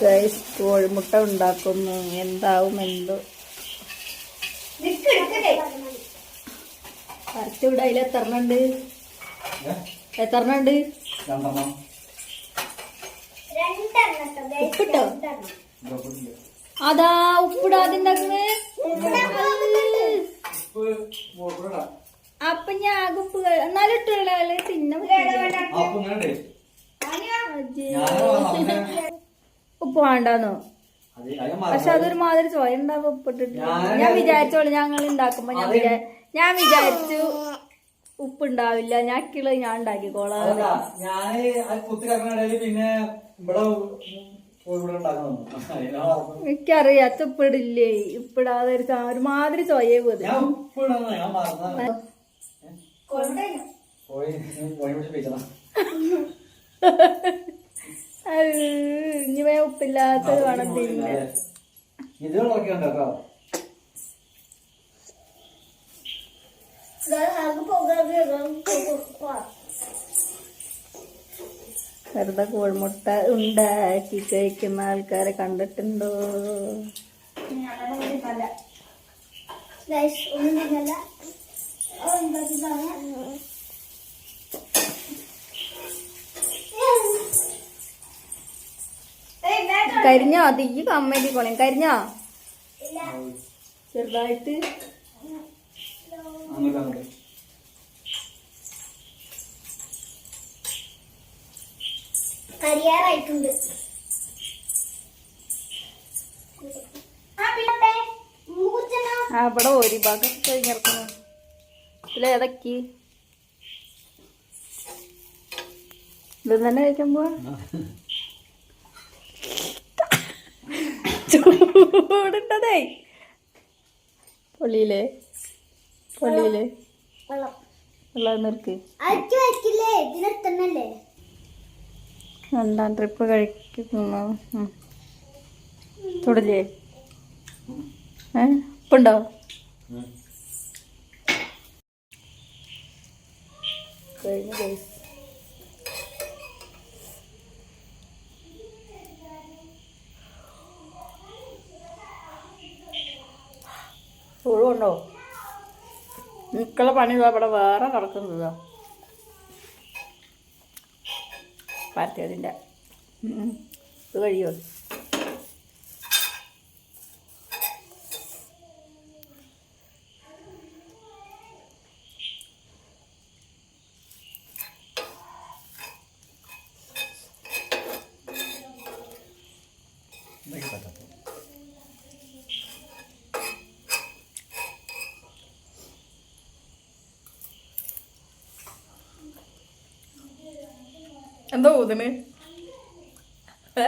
Guys കോഴിമുട്ട ഉണ്ടാക്കുന്നു. എന്താവും എന്തോ? പറിച്ചുവിടെ അതിൽ എത്രണ്ണുണ്ട് എത്രണ്ണുണ്ട് ഉപ്പിട്ടോ? അതാ ഉപ്പിടാതെ അപ്പൊ ഞാൻ ഉപ്പ് എന്നാലും ഇട്ടുള്ള തിന്ന ഉപ്പ് വേണ്ടാന്നോ? പക്ഷെ അതൊരു മാതിരി ചോയ ഉണ്ടാവും ഉപ്പിട്ടിട്ട് ഞാൻ വിചാരിച്ചോളൂ ഞങ്ങൾ ഉണ്ടാക്കുമ്പോ ഞാൻ ഞാൻ വിചാരിച്ചു ഉപ്പുണ്ടാവില്ല ഞാൻ കിളി ഞാൻ ഉണ്ടാക്കിക്കോളാം. പിന്നെ എനിക്കറിയാം അച്ഛ ഉപ്പിടില്ലേ ഉപ്പിടാതെ ഒരുമാതിരി ചോയേ ഉപ്പ് മറന്ന. പോയി പോയി പിടിച്ച് പേച്ചതാ ഇനി വേ ഉപ്പില്ലാത്തത് വേണം തിന്നെ ഇത് നോക്കിയുണ്ട് കേട്ടോ വെറുതെ കോഴിമുട്ട ഉണ്ടാക്കി കഴിക്കുന്ന ആൾക്കാരെ കണ്ടിട്ടുണ്ടോ? കരിഞ്ഞോ തീ കമ്മലി കൊളയും. കരിഞ്ഞോ? ചെറുതായിട്ട്. കരിയാറായിട്ടുണ്ട്. ഇവിടെ ഒരു ഭാഗം കഴിഞ്ഞിറക്കുന്നു. ഇതിലേതൊക്കെ ഇത് തന്നെ കഴിക്കാൻ പോവാ? ചൂടുണ്ടതേ പൊള്ളിയില്ലേ? പൊള്ളിയില്ലേ? വെള്ളം. വെള്ളം നിർക്ക്. രണ്ടാം ട്രിപ്പ് കഴിക്കുന്നു. തുടല്ലേ? ഏ? ഉപ്പുണ്ടോ? കഴിഞ്ഞു ഗൈസ് ചൂടുണ്ടോ നിക്കുള്ള പണി ഇവിടെ വേറെ കിടക്കുന്നതാ. പരത്തിയതിന്റെ. ഇത് കഴിയോ? എന്താ ഊതിന് ഏ?